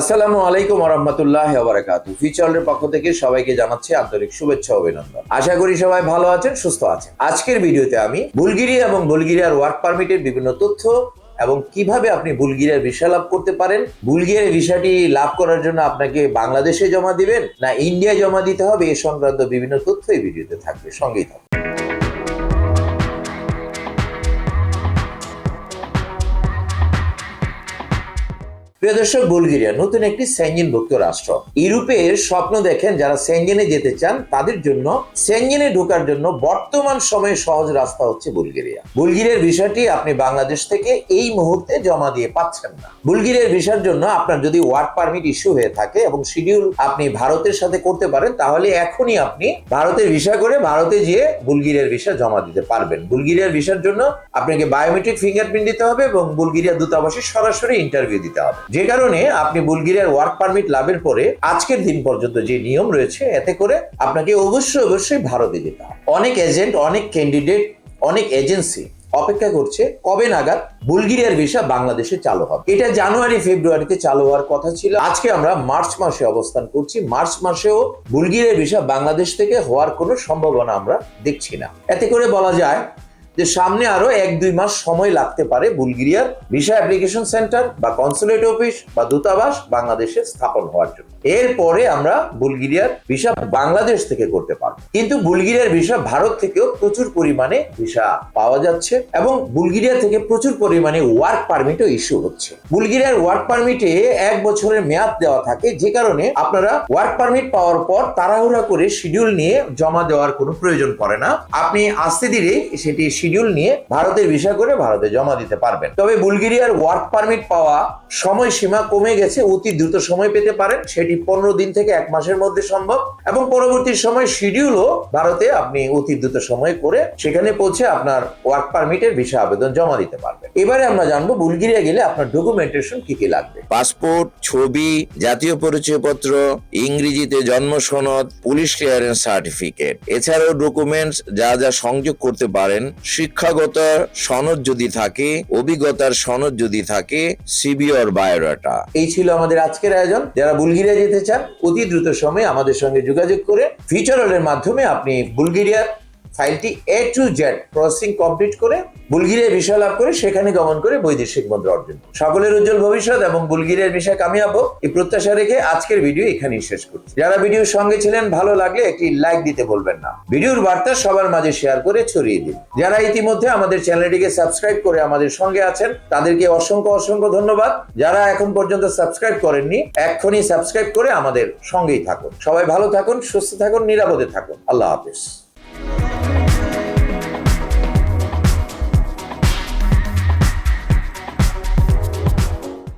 আসসালামু আলাইকুম রহমতুল্লাহ বারাকাতু ফিচারের পক্ষ থেকে সবাইকে জানাচ্ছি আন্তরিক শুভেচ্ছা অভিনন্দন। আশা করি সবাই ভালো আছেন, সুস্থ আছেন। আজকের ভিডিওতে আমি বুলগেরিয়া এবং বুলগেরিয়ার ওয়ার্ক পারমিটের বিভিন্ন তথ্য এবং কীভাবে আপনি বুলগেরিয়ার ভিসা লাভ করতে পারেন, বুলগেরিয়ার ভিসাটি লাভ করার জন্য আপনাকে বাংলাদেশে জমা দিবেন না ইন্ডিয়ায় জমা দিতে হবে, এ সংক্রান্ত বিভিন্ন তথ্য এই ভিডিওতে থাকবে। সঙ্গেই থাকবে প্রিয় দর্শক, বুলগেরিয়া নতুন একটি সেঞ্জিনভুক্ত রাষ্ট্র। ইউরোপের স্বপ্ন দেখেন যারা সেঞ্জেনে যেতে চান, তাদের জন্য সেঞ্জেনে ঢোকার জন্য বর্তমান সময়ে সহজ রাস্তা হচ্ছে বুলগেরিয়া। বুলগেরিয়ার ভিসাটি আপনি বাংলাদেশ থেকে এই মুহূর্তে জমা দিয়ে পাচ্ছেন না। বুলগেরিয়ার ভিসার জন্য আপনার যদি ওয়ার্ক পারমিট ইস্যু হয়ে থাকে এবং শিডিউল আপনি ভারতের সাথে করতে পারেন, তাহলে এখনই আপনি ভারতের ভিসা করে ভারতে গিয়ে বুলগেরিয়ার ভিসা জমা দিতে পারবেন। বুলগেরিয়ার ভিসার জন্য আপনাকে বায়োমেট্রিক ফিঙ্গারপ্রিন্ট দিতে হবে এবং বুলগেরিয়া দূতাবাসে সরাসরি ইন্টারভিউ দিতে হবে। যে কারণে আপনি বুলগেরিয়ার ওয়ার্ক পারমিট লাভের পরে আজকের দিন পর্যন্ত যে নিয়ম রয়েছে, এতে করে আপনাকে অবশ্যই অবশ্যই ভারতে যেতে হবে। অনেক এজেন্ট অনেক ক্যান্ডিডেট অনেক এজেন্সি অপেক্ষা করছে কবে নাগাদ বুলগেরিয়ার ভিসা বাংলাদেশে চালু হবে। এটা জানুয়ারি, ফেব্রুয়ারিতে চালু হওয়ার কথা ছিল। আজকে আমরা মার্চ মাসে অবস্থান করছি। মার্চ মাসেও বুলগেরিয়ার ভিসা বাংলাদেশ থেকে হওয়ার কোনো সম্ভাবনা আমরা দেখছি না। এতে করে বলা যায় যে সামনে আরও এক, দুই মাস সময় লাগতে পারে বুলগেরিয়ার ভিসা অ্যাপ্লিকেশন সেন্টার বা কনসুলেট অফিস বা দূতাবাস বাংলাদেশে স্থাপন হওয়ার জন্য। এরপরে আমরা বুলগেরিয়ার ভিসা বাংলাদেশ থেকে করতে পারব। কিন্তু বুলগেরিয়ার ভিসা ভারত থেকেও প্রচুর পরিমাণে ভিসা পাওয়া যাচ্ছে এবং বুলগেরিয়া থেকে প্রচুর পরিমাণে ওয়ার্ক পারমিটও ইস্যু হচ্ছে। বুলগেরিয়ার ওয়ার্ক পারমিটে এক বছরের মেয়াদ দেওয়া থাকে, যে কারণে আপনারা ওয়ার্ক পারমিট পাওয়ার পর তাড়াহুড়া করে শিডিউল নিয়ে জমা দেওয়ার কোনো প্রয়োজন পড়ে না। আপনি আস্তে ধীরে সেটি শিডিউল নিয়ে ভারতের ভিসা করে ভারতে জমা দিতে পারবেন। তবে বুলগেরিয়ার ওয়ার্ক পারমিট পাওয়া সময়সীমা কমে গেছে, অতি দ্রুত সময় পেতে পারেন। সেটি পনেরো দিন থেকে এক মাসের মধ্যে সম্ভব এবং পরবর্তী সময় শিডিউলও ভারতে আপনি অতি দ্রুত সময় করে সেখানে পৌঁছে আপনার ওয়ার্ক পারমিটের ভিসা আবেদন জমা দিতে পারবেন। এবারে আমরা জানব বুলগেরিয়া গেলে আপনার ডকুমেন্টেশন কি কি লাগবে। পাসপোর্ট, ছবি, জাতীয় পরিচয়পত্র, ইংরেজিতে জন্ম সনদ, পুলিশ ক্লিয়ারেন্স সার্টিফিকেট এছাড়াও ডকুমেন্টস যা যা সংযোগ করতে পারেন শিক্ষাগত সনদ যদি থাকে, অভিজ্ঞতার সনদ যদি থাকে সিবিওর বায়োডাটা। এই ছিল আমাদের আজকের আয়োজন। যারা বুলগেরিয়া যেতে চান, অতি দ্রুত সময়ে আমাদের সঙ্গে যোগাযোগ করে ফিচারের মাধ্যমে আপনি বুলগেরিয়ার ফাইলটি A to Z processing complete করে বুলগেরিয়ার বিষয় লাভ করে সেখানে গমন করে বৈদেশিক মুদ্রা অর্জন। সকলের উজ্জ্বল ভবিষ্যৎ এবং বুলগেরিয়ার বিষয় কামিয়াব এই প্রত্যাশা রেখে আজকের ভিডিও এখানেই শেষ করছি। যারা ভিডিওর সঙ্গে ছিলেন, ভালো লাগলে একটি লাইক দিতে বলবেন না। ভিডিওর বার্তা সবার মাঝে শেয়ার করে ছড়িয়ে দিন। যারা ইতিমধ্যে আমাদের চ্যানেলটিকে সাবস্ক্রাইব করে আমাদের সঙ্গে আছেন, তাদেরকে অসংখ্য অসংখ্য ধন্যবাদ। যারা এখন পর্যন্ত সাবস্ক্রাইব করেননি, এক্ষুনি সাবস্ক্রাইব করে আমাদের সঙ্গেই থাকুন। সবাই ভালো থাকুন, সুস্থ থাকুন, নিরাপদে থাকুন। আল্লাহ হাফিজ।